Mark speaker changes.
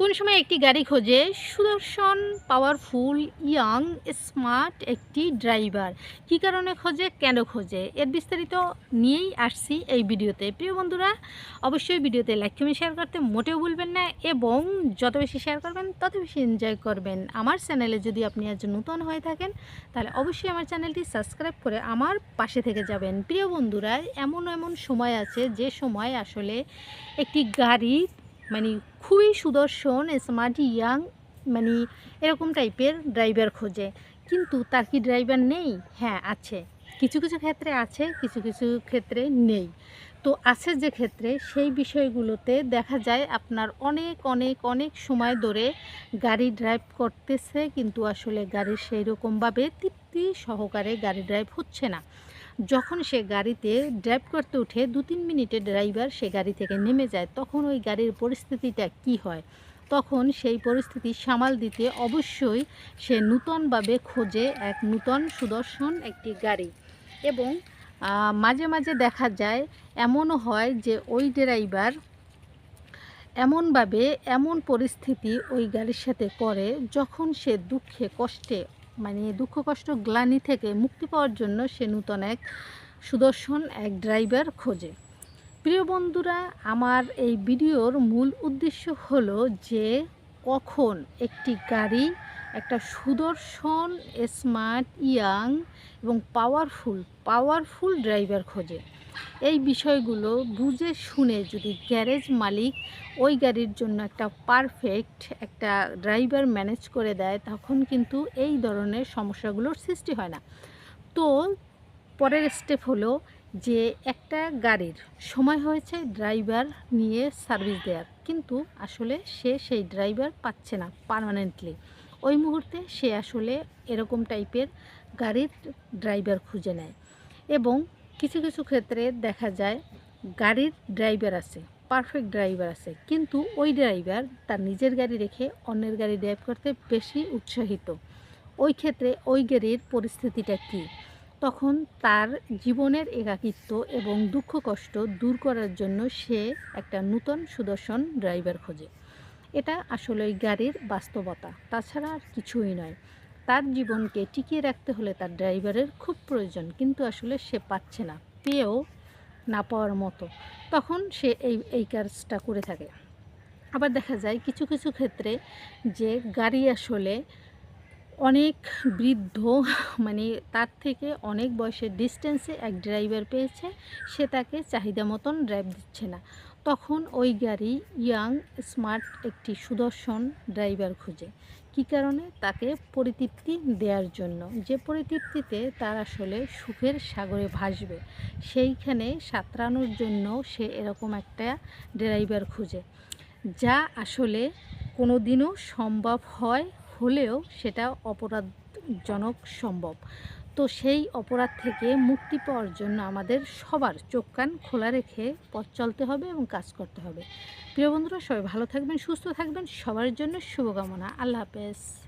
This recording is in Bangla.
Speaker 1: কোন সময় একটি গাড়ি খোঁজে? সুদর্শন পাওয়ারফুল, ইয়াং, স্মার্ট একটি ড্রাইভার। কী কারণে খোঁজে? কেন খোঁজে? এর বিস্তারিত নিয়েই আসছি এই ভিডিওতে। প্রিয় বন্ধুরা, অবশ্যই ভিডিওতে লাইক কমেন্ট শেয়ার করতে মোটেও ভুলবেন না এবং যত বেশি শেয়ার করবেন, তত বেশি এনজয় করবেন। আমার চ্যানেলে যদি আপনি আজ নূতন হয়ে থাকেন, তাহলে অবশ্যই আমার চ্যানেলটি সাবস্ক্রাইব করে আমার পাশে থেকে যাবেন। প্রিয় বন্ধুরা, এমন এমন সময় আছে যে সময় আসলে একটি গাড়ি খুবই সুদর্শন স্মার্ট ইয়াং মানে এরকম টাইপের ড্রাইভার খোঁজে। কিন্তু তার কি ড্রাইভার নেই? হ্যাঁ আছে। কিছু কিছু ক্ষেত্রে আছে, কিছু কিছু ক্ষেত্রে নেই। তো আছে যে ক্ষেত্রে, সেই বিষয়গুলোতে দেখা যায় আপনার অনেক অনেক অনেক সময় ধরে গাড়ি ড্রাইভ করতেছে, কিন্তু আসলে গাড়ির সেই রকমভাবে তৃপ্তি সহকারে গাড়ি ড্রাইভ হচ্ছে না। যখন সে গাড়িতে ড্রাইভ করতে উঠে দু তিন মিনিটে ড্রাইভার সে গাড়ি থেকে নেমে যায়, তখন ওই গাড়ির পরিস্থিতিটা কি হয়? তখন সেই পরিস্থিতি সামাল দিতে অবশ্যই সে নূতনভাবে খোঁজে এক নূতন সুদর্শন একটি গাড়ি এবং মাঝে মাঝে দেখা যায় এমনও হয় যে ওই ড্রাইভার এমনভাবে এমন পরিস্থিতি ওই গাড়ির সাথে করে যখন সে দুঃখে, কষ্টে মানে দুঃখ, কষ্ট, গ্লানি থেকে মুক্তি পাওয়ার জন্য সে নূতন এক সুদর্শন, এক ড্রাইভার খোঁজে। প্রিয় বন্ধুরা, আমার এই ভিডিওর মূল উদ্দেশ্য হলো যে কখন একটি গাড়ি একটা সুদর্শন স্মার্ট ইয়াং এবং পাওয়ারফুল পাওয়ারফুল ড্রাইভার খোঁজে। এই বিষয়গুলো বুঝে শুনে যদি গ্যারেজ মালিক ওই গাড়ির জন্য একটা পারফেক্ট একটা ড্রাইভার ম্যানেজ করে দেয়, তখন কিন্তু এই ধরনের সমস্যাগুলোর সৃষ্টি হয় না। তো পরের স্টেপ হলো যে একটা গাড়ির সময় হয়েছে ড্রাইভার নিয়ে সার্ভিস দেওয়ার কিন্তু আসলে সে সেই ড্রাইভার পাচ্ছে না পার্মানেন্টলি ওই মুহূর্তে সে আসলে এরকম টাইপের গাড়ির ড্রাইভার খুঁজে নেয় এবং কিছু কিছু ক্ষেত্রে দেখা যায় গাড়ির ড্রাইভার আছে পারফেক্ট ড্রাইভার আছে, কিন্তু ওই ড্রাইভার তার নিজের গাড়ি রেখে অন্যের গাড়ি ড্রাইভ করতে বেশি উৎসাহিত। ওই ক্ষেত্রে ওই গাড়ির পরিস্থিতিটা কী? তখন তার জীবনের একাকিত্ব এবং দুঃখ কষ্ট দূর করার জন্য সে একটা নূতন সুদর্শন ড্রাইভার খোঁজে। এটা আসলে গাড়ির বাস্তবতা, তাছাড়া আর কিছুই নয়। তার জীবনকে টিকিয়ে রাখতে হলে তার ড্রাইভারের খুব প্রয়োজন। কিন্তু আসলে সে পাচ্ছে না, পেয়েও না পাওয়ার মতো। তখন সে এই এই কাজটা করে থাকে। আবার দেখা যায় কিছু কিছু ক্ষেত্রে যে গাড়ি আসলে অনেক বৃদ্ধ মানে তার থেকে অনেক বয়সের ডিস্টেন্সে এক ড্রাইভার পেয়েছে, সে তাকে চাহিদা মতন ড্রাইভ দিচ্ছে না। তখন ওই গাড়ি ইয়াং স্মার্ট একটি সুদর্শন ড্রাইভার খুঁজে। কী কারণে? তাকে পরিতৃপ্তি দেওয়ার জন্য। যে পরিতৃপ্তিতে তার আসলে সুখের সাগরে ভাসবে, সেইখানে সাঁতরানোর জন্য সে এরকম একটা ড্রাইভার খুঁজে। যা আসলে কোনো দিনও সম্ভব হয়, হলেও সেটা অপরাধজনক সম্ভব। তো সেই অপরাধ থেকে মুক্তি পাওয়ার জন্য আমাদের সবার চোখ কান খোলা রেখে পথ চলতে হবে এবং কাজ করতে হবে। প্রিয় বন্ধুরা, সবাই ভালো থাকবেন, সুস্থ থাকবেন। সবার জন্য শুভকামনা। আল্লাহ হাফেজ।